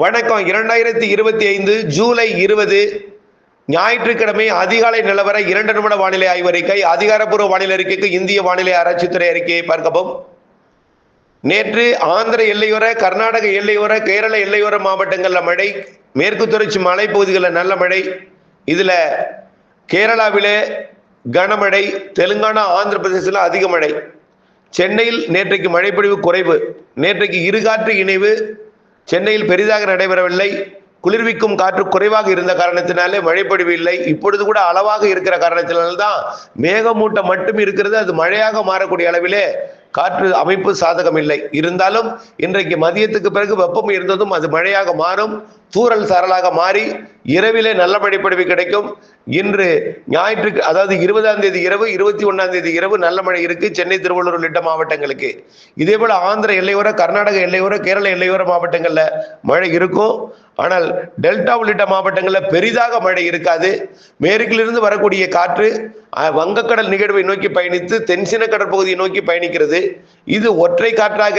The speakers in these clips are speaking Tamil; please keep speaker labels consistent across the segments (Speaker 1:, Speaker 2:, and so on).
Speaker 1: வணக்கம். இரண்டாயிரத்தி இருபத்தி ஐந்து ஜூலை இருபது ஞாயிற்றுக்கிழமை அதிகாலை நிலவர இரண்டு நிமிட வானிலை ஆய்வறிக்கை அதிகாரப்பூர்வ வானிலை அறிக்கைக்கு இந்திய வானிலை ஆராய்ச்சித்துறை அறிக்கையை பார்க்கவும். நேற்று ஆந்திர எல்லையோர கர்நாடக எல்லையோர கேரள எல்லையோர மாவட்டங்களில் மழை மேற்கு தொடர்ச்சி மலைப்பகுதிகளில் நல்ல மழை இதில் கேரளாவிலே கனமழை தெலுங்கானா ஆந்திர பிரதேசத்தில் அதிக மழை. சென்னையில் நேற்றைக்கு மழைப்பொழிவு குறைவு நேற்றைக்கு இருகாற்று இணைவு சென்னையில் பெரிதாக நடைபெறவில்லை. குளிர்விக்கும் காற்று குறைவாக இருந்த காரணத்தினாலே மழைப்பொழிவு இல்லை. இப்பொழுது கூட அளவாக இருக்கிற காரணத்தினால்தான் மேகமூட்டம் மட்டும் இருக்கிறது. அது மழையாக மாறக்கூடிய அளவிலே காற்று அமைப்பு சாதகம் இல்லை. இருந்தாலும் இன்றைக்கு மதியத்துக்கு பிறகு வெப்பம் இருந்ததும் அது மழையாக மாறும். தூறல் சாரலாக மாறி இரவிலே நல்ல மழைப்பொழிவு கிடைக்கும். இன்று ஞாயிற்று அதாவது இருபதாம் தேதி இரவு இருபத்தி ஒன்றாம் தேதி இரவு நல்ல மழை இருக்கு. சென்னை திருவள்ளூர் உள்ளிட்ட மாவட்டங்களுக்கு. இதே போல ஆந்திர எல்லையோர கர்நாடக எல்லையோர கேரள எல்லையோர மாவட்டங்கள்ல மழை இருக்கும். ஆனால் டெல்டா உள்ளிட்ட மாவட்டங்களில் பெரிதாக மழை இருக்காது. மேற்கிலிருந்து வரக்கூடிய காற்று வங்கக்கடல் நிகழ்வை நோக்கி பயணித்து தென்சின கடற்பகுதியை நோக்கி பயணிக்கிறது. இது ஒற்றை காற்றாக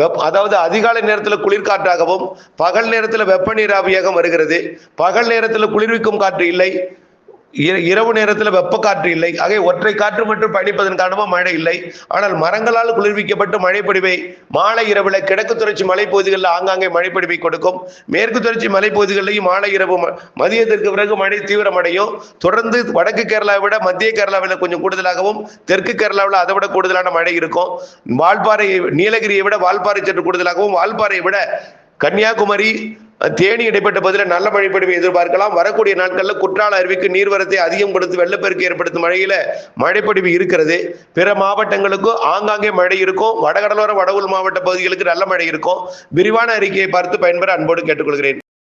Speaker 1: வெப் அதாவது அதிகாலை நேரத்தில் குளிர்காற்றாகவும் பகல் நேரத்தில் வெப்ப நீராவியாக வருகிறது. பகல் நேரத்தில் குளிர்விக்கும் காற்று இல்லை. இரவு நேரத்தில் வெப்ப காற்று இல்லை. ஆகவே ஒற்றை காற்று மட்டும் பயணிப்பதன் காரணமாக மழை இல்லை. ஆனால் மரங்களால் குளிர்விக்கப்பட்டு மழைப்பொடிவை மாலை இரவில் கிழக்கு தொடர்ச்சி மலைப்பகுதிகளில் ஆங்காங்கே மழைப்பொடிவை கொடுக்கும். மேற்கு தொடர்ச்சி மலைப்பகுதிகளிலையும் மாலை இரவு ம- மதியத்திற்கு பிறகு மழை தீவிரமடையும். தொடர்ந்து வடக்கு கேரளாவை விட மத்திய கேரளாவில் கொஞ்சம் கூடுதலாகவும் தெற்கு கேரளாவில் அதை விட கூடுதலான மழை இருக்கும். வால்பாறை நீலகிரியை விட வால்பாறை சற்று கூடுதலாகவும் வால்பாறையை விட கன்னியாகுமரி தேனி இடைப்பட்ட பகுதியில் நல்ல மழை பொழிவை எதிர்பார்க்கலாம். வரக்கூடிய நாட்களில் குற்றால அருவிக்கு நீர்வரத்தை அதிகம் கொடுத்து வெள்ளப்பெருக்கு ஏற்படுத்தும் மழையில மழைப்பொழிவு இருக்கிறது. பிற மாவட்டங்களுக்கும் ஆங்காங்கே மழை இருக்கும். வடகடலோர வடவுள் மாவட்ட பகுதிகளுக்கு நல்ல மழை இருக்கும். விரிவான அறிக்கையை பார்த்து பயன்பெற அன்போடு கேட்டுக்கொள்கிறேன்.